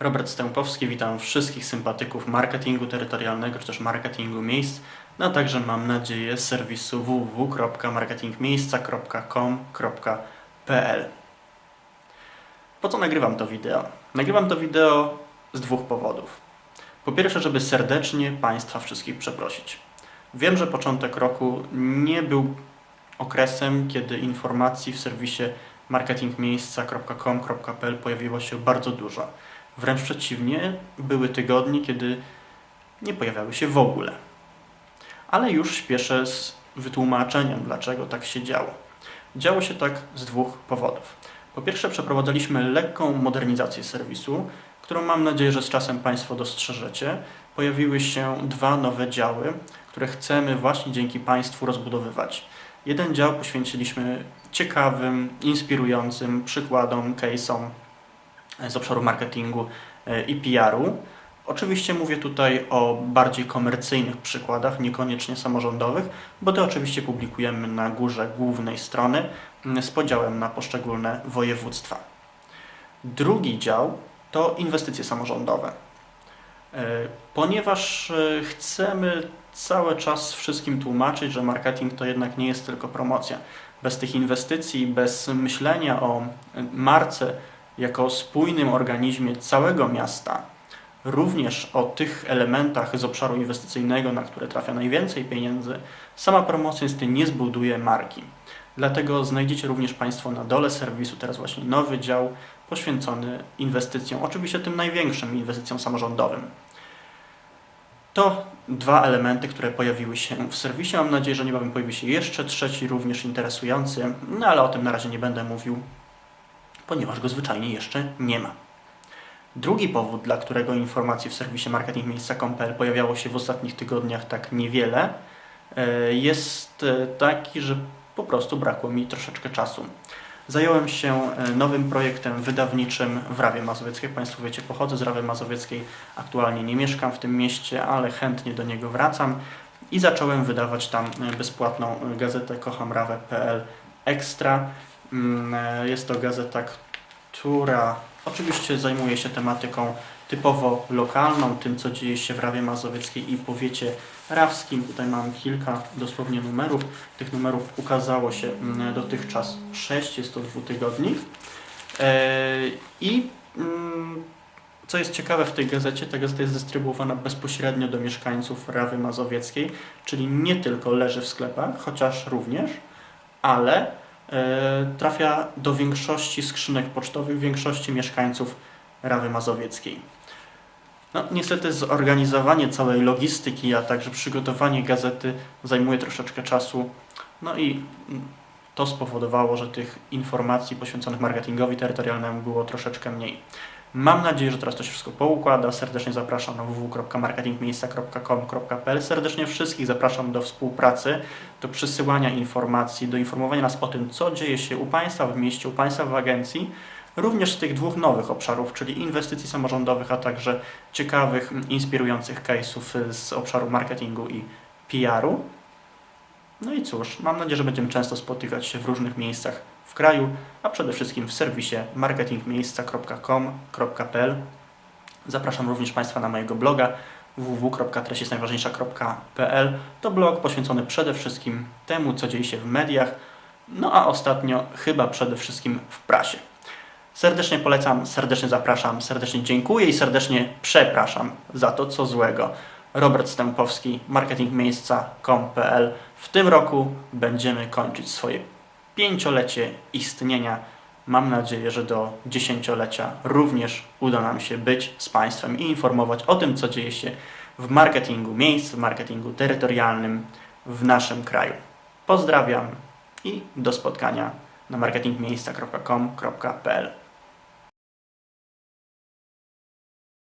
Robert Stępowski, witam wszystkich sympatyków marketingu terytorialnego czy też marketingu miejsc, no a także mam nadzieję serwisu www.marketingmiejsca.com.pl Po co nagrywam to wideo? Nagrywam to wideo z dwóch powodów. Po pierwsze, żeby serdecznie Państwa wszystkich przeprosić. Wiem, że początek roku nie był okresem, kiedy informacji w serwisie marketingmiejsca.com.pl pojawiło się bardzo dużo. Wręcz przeciwnie, były tygodnie, kiedy nie pojawiały się w ogóle. Ale już śpieszę z wytłumaczeniem, dlaczego tak się działo. Działo się tak z dwóch powodów. Po pierwsze, przeprowadzaliśmy lekką modernizację serwisu, którą mam nadzieję, że z czasem Państwo dostrzeżecie. Pojawiły się dwa nowe działy, które chcemy właśnie dzięki Państwu rozbudowywać. Jeden dział poświęciliśmy ciekawym, inspirującym przykładom, case'om z obszaru marketingu e, i PR-u. Oczywiście mówię tutaj o bardziej komercyjnych przykładach, niekoniecznie samorządowych, bo te oczywiście publikujemy na górze głównej strony z podziałem na poszczególne województwa. Drugi dział to inwestycje samorządowe. E, Ponieważ e, chcemy cały czas wszystkim tłumaczyć, że marketing to jednak nie jest tylko promocja. Bez tych inwestycji, bez myślenia o e, marce jako spójnym organizmie całego miasta, również o tych elementach z obszaru inwestycyjnego, na które trafia najwięcej pieniędzy, sama promocja niestety nie zbuduje marki. Dlatego znajdziecie również Państwo na dole serwisu teraz właśnie nowy dział poświęcony inwestycjom, oczywiście tym największym inwestycjom samorządowym. To dwa elementy, które pojawiły się w serwisie. Mam nadzieję, że niebawem pojawi się jeszcze trzeci, również interesujący, no ale o tym na razie nie będę mówił, ponieważ go zwyczajnie jeszcze nie ma. Drugi powód, dla którego informacji w serwisie marketingmiejsca.pl pojawiało się w ostatnich tygodniach tak niewiele, e, jest e, taki, że po prostu brakło mi troszeczkę czasu. Zająłem się e, nowym projektem wydawniczym w Rawie Mazowieckiej. Państwo wiecie, pochodzę z Rawy Mazowieckiej. Aktualnie nie mieszkam w tym mieście, ale chętnie do niego wracam. I zacząłem wydawać tam bezpłatną gazetę kochamrawę.pl Extra. Mm, e, Jest to gazeta, która oczywiście zajmuje się tematyką typowo lokalną, tym co dzieje się w Rawie Mazowieckiej i powiecie rawskim. Tutaj mam kilka dosłownie numerów. Tych numerów ukazało się mm, dotychczas 6, jest to dwutygodnik. E, I mm, co jest ciekawe w tej gazecie, ta gazeta jest dystrybuowana bezpośrednio do mieszkańców Rawy Mazowieckiej, czyli nie tylko leży w sklepach, chociaż również, ale trafia do większości skrzynek pocztowych, większości mieszkańców Rawy Mazowieckiej. No, niestety zorganizowanie całej logistyki, a także przygotowanie gazety zajmuje troszeczkę czasu. No i mm, to spowodowało, że tych informacji poświęconych marketingowi terytorialnemu było troszeczkę mniej. Mam nadzieję, że teraz to się wszystko poukłada. Serdecznie zapraszam na www.marketingmiejsca.com.pl. Serdecznie wszystkich zapraszam do współpracy, do przysyłania informacji, do informowania nas o tym, co dzieje się u Państwa w mieście, u Państwa w agencji. Również z tych dwóch nowych obszarów, czyli inwestycji samorządowych, a także ciekawych, inspirujących case'ów z obszaru marketingu i PR-u. No i cóż, mam nadzieję, że będziemy często spotykać się w różnych miejscach w kraju, a przede wszystkim w serwisie marketingmiejsca.com.pl. Zapraszam również Państwa na mojego bloga www.treściestnajważniejsza.pl. To blog poświęcony przede wszystkim temu, co dzieje się w mediach, no a ostatnio chyba przede wszystkim w prasie. Serdecznie polecam, serdecznie zapraszam, serdecznie dziękuję i serdecznie przepraszam za to, co złego. Robert Stępowski, marketingmiejsca.com.pl. W tym roku będziemy kończyć swoje pięciolecie istnienia. Mam nadzieję, że do dziesięciolecia również uda nam się być z Państwem i informować o tym, co dzieje się w marketingu miejsc, w marketingu terytorialnym w naszym kraju. Pozdrawiam i do spotkania na marketingmiejsca.com.pl.